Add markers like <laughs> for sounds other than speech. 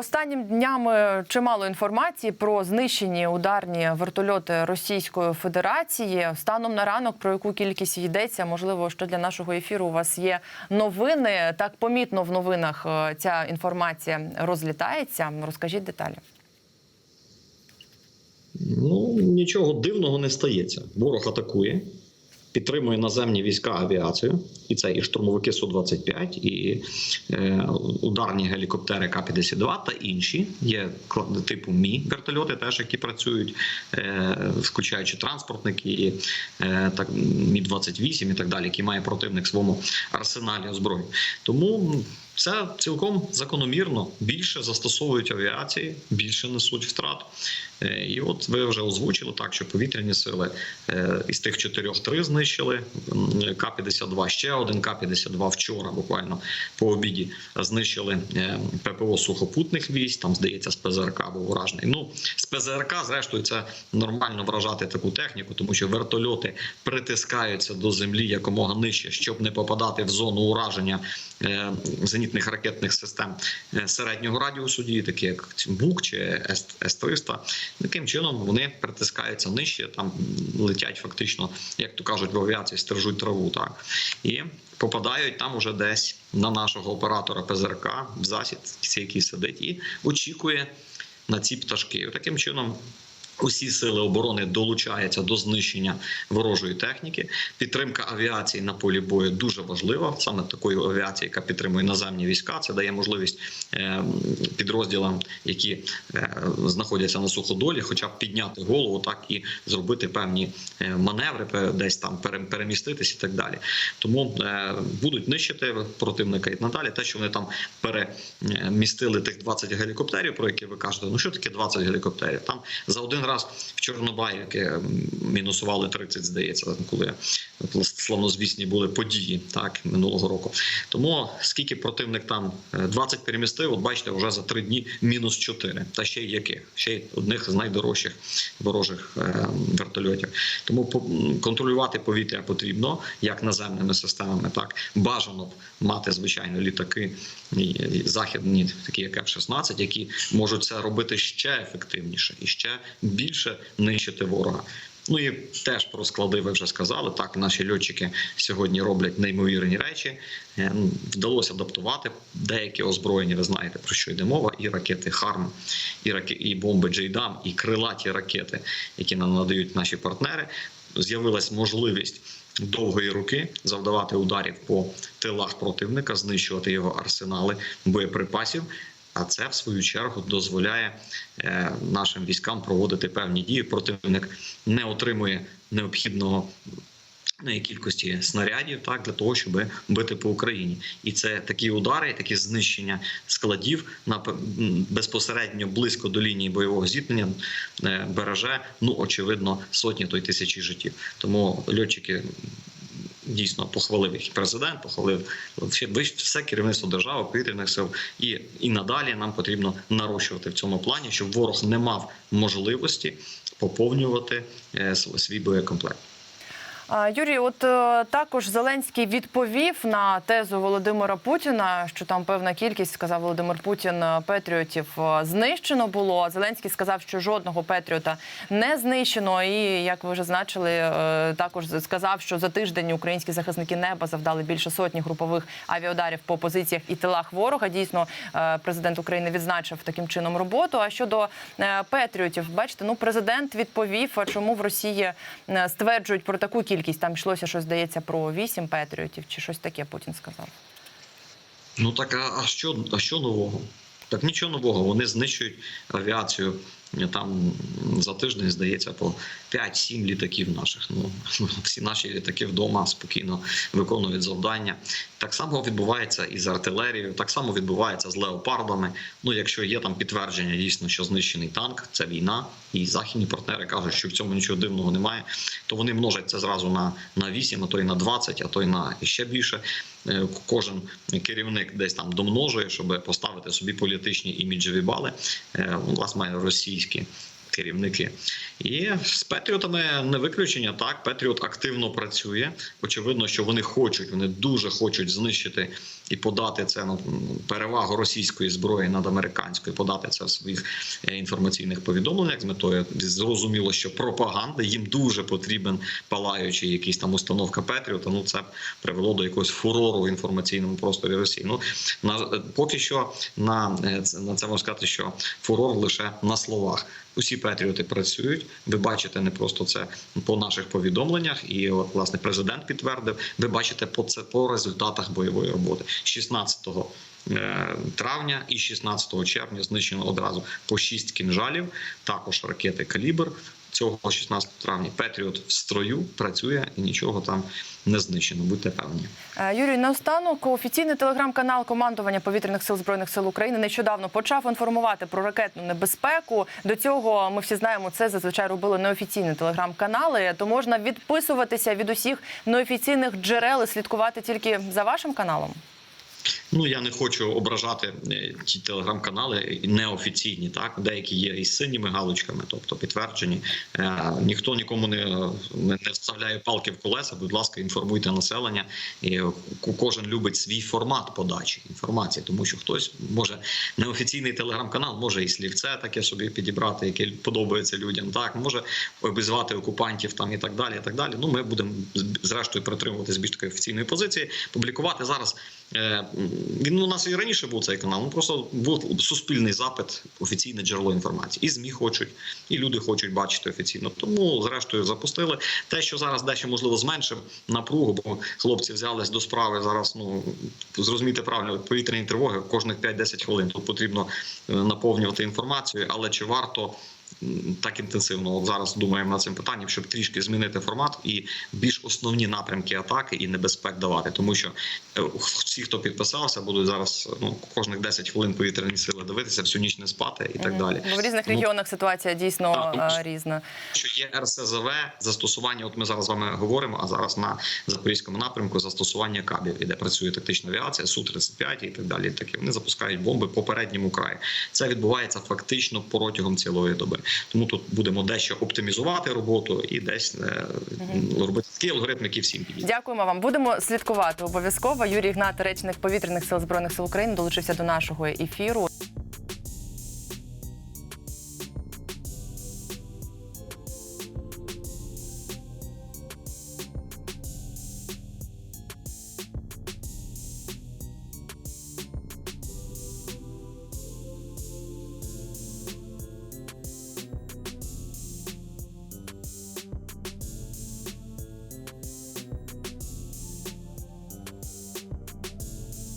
Останнім днями чимало інформації про знищені ударні вертольоти Російської Федерації. Станом на ранок про яку кількість йдеться? Можливо, що для нашого ефіру у вас є новини. Так помітно в новинах е, ця інформація розлітається. Розкажіть деталі. Ну нічого дивного не стається. Ворог атакує, підтримує наземні війська авіацію, і це і штурмовики Су-25, і е, ударні гелікоптери К-52 та інші. Є типу Мі вертольоти, теж які працюють, е, включаючи транспортники, і, е, так Мі 28 і так далі, які має противник в своєму арсеналі озброї. Тому це цілком закономірно. Більше застосовують авіації, більше несуть втрат. Е, І от ви вже озвучили так, що повітряні сили е, із тих чотирьох три знищили. М, К-52 ще один К-52 вчора, буквально по обіді, знищили е, ППО сухопутних військ. Там здається, з ПЗРК був вражений. Ну з ПЗРК, зрештою, це нормально вражати таку техніку, тому що вертольоти притискаються до землі якомога нижче, щоб не попадати в зону ураження зенітних ракетних систем е, середнього радіусу дії, такі як БУК чи С-300. Таким чином вони притискаються нижче, там летять фактично, як то кажуть, в авіації стержуть траву. Так і попадають там уже десь на нашого оператора ПЗРК в засід, який сидить, і очікує на ці пташки. Таким чином. Усі сили оборони долучаються до знищення ворожої техніки. Підтримка авіації на полі бою дуже важлива. Саме такої авіації, яка підтримує наземні війська, це дає можливість е, підрозділам, які е, знаходяться на суходолі, хоча б підняти голову, так і зробити певні е, маневри, десь там пере- переміститись і так далі. Тому будуть нищити противника і надалі. Те, що вони там перемістили тих 20 гелікоптерів, про які ви кажете. Ну що таке 20 гелікоптерів? Там за один раз в Чорнобайке мінусували 30, здається, коли славнозвісні були події так минулого року. Тому скільки противник там е, 20 перемістив, от бачите, вже за три дні мінус 4. Та ще й яких? Ще й одних з найдорожчих ворожих е, вертольотів. Тому контролювати повітря потрібно як наземними системами, так бажано б мати звичайно літаки західні, такі як F-16, які можуть це робити ще ефективніше і ще більше нищити ворога. Ну і теж про склади ви вже сказали. Так, наші льотчики сьогодні роблять неймовірні речі. Е, ну, Вдалося адаптувати деякі озброєння. Ви знаєте про що йде мова? І ракети Харм, і раке- і бомби Джейдам, і крилаті ракети, які нам надають наші партнери. З'явилась можливість. Довгої руки завдавати ударів по тилах противника, знищувати його арсенали боєприпасів. А це в свою чергу дозволяє е, нашим військам проводити певні дії. Противник не отримує необхідного ну, кількості снарядів, так для того, щоб бити по Україні, і це такі удари, такі знищення складів на безпосередньо близько до лінії бойового зіткнення е, береже ну очевидно сотні то й тисячі життів. Тому льотчики. Дійсно похвалив їх президент, похвалив все, керівництво держави, повітряних сил, і, і надалі нам потрібно нарощувати в цьому плані, щоб ворог не мав можливості поповнювати е, свій боєкомплект. Юрій, от е, також Зеленський відповів на тезу Володимира Путіна, що там певна кількість, сказав Володимир Путін, е, патріотів е, знищено було. Зеленський сказав, що жодного патріота не знищено. І як ви вже значили, також сказав, що за тиждень українські захисники неба завдали більше сотні групових авіаударів по позиціях і тилах ворога. Дійсно, президент України відзначив таким чином роботу. А щодо патріотів, бачите, ну президент відповів, чому в Росії стверджують про таку кількість. Там йшлося щось здається про вісім патріотів, чи щось таке Путін сказав. Ну так а, а що а що нового? Так нічого нового. Вони знищують авіацію. Там за тиждень здається по 5-7 літаків наших. Ну <laughs> всі наші літаки вдома спокійно виконують завдання. Так само відбувається і з артилерією, так само відбувається з леопардами. Ну, якщо є там підтвердження, дійсно, що знищений танк, це війна, і західні партнери кажуть, що в цьому нічого дивного немає, то вони множать це зразу на, на 8, а то й на 20, а то й на ще більше. Е, Кожен керівник десь там домножує, щоб поставити собі політичні іміджеві бали. Е, нас має російські керівники. І з Петріотами не виключення. Так, Петріот активно працює. Очевидно, що вони хочуть, вони дуже хочуть знищити і подати це ну, перевагу російської зброї над американською, подати це в своїх е, інформаційних повідомленнях з метою зрозуміло, що пропаганда їм дуже потрібен палаючий якийсь там установка Петріота. Ну це привело до якогось фурору в інформаційному просторі Росії. Ну на поки що на е, це на це можна сказати, що фурор лише на словах. Усі патріоти працюють. Ви бачите не просто це по наших повідомленнях, і власне президент підтвердив. Ви бачите по це по результатах бойової роботи 16 е, травня і 16 червня знищено одразу по 6 кінжалів, також ракети калібр. Цього 16 травня Петріот в строю працює і нічого там не знищено. Будьте певні. Е, Юрій, наостанок офіційний телеграм-канал командування повітряних сил збройних сил України нещодавно почав інформувати про ракетну небезпеку. До цього ми всі знаємо, це зазвичай робили неофіційні телеграм-канали. То можна відписуватися від усіх неофіційних джерел і слідкувати тільки за вашим каналом. Ну я не хочу ображати е, ті телеграм-канали неофіційні, так деякі є із синіми галочками, тобто підтверджені. Е, ніхто нікому не, не, вставляє палки в колеса. Будь ласка, інформуйте населення. І кожен любить свій формат подачі інформації, тому що хтось може неофіційний телеграм-канал може і слівце таке собі підібрати, яке подобається людям. Так може обізвати окупантів там і так далі. І так далі. Ну ми будемо зрештою притримуватись більш такої офіційної позиції. Публікувати зараз. Е, Він у нас і раніше був цей канал. Ну просто був суспільний запит, офіційне джерело інформації. І змі хочуть, і люди хочуть бачити офіційно. Тому, зрештою, запустили те, що зараз дещо можливо зменшив напругу, бо хлопці взялись до справи зараз. Ну зрозуміти правильно, повітряні тривоги кожних 5-10 хвилин. Тут потрібно е, наповнювати інформацією, але чи варто? Так інтенсивно зараз думаємо над цим питанням, щоб трішки змінити формат і більш основні напрямки атаки і небезпек давати, тому що е, всі, хто підписався, будуть зараз ну кожних 10 хвилин повітряні сили дивитися, всю ніч не спати і так далі. Бо в різних Тому регіонах ситуація дійсно Так, тому е, різна. що є РСЗВ застосування. От ми зараз з вами говоримо. А зараз на запорізькому напрямку застосування кабів, де працює тактична авіація, су 35 і так далі. і Такі вони запускають бомби по передньому краю. Це відбувається фактично протягом цілої доби. Тому тут будемо дещо оптимізувати роботу і десь е, робити такі алгоритми, які всім підійдуть. Дякуємо вам. Будемо слідкувати обов'язково. Юрій Гнат, речник повітряних сил збройних сил України, долучився до нашого ефіру.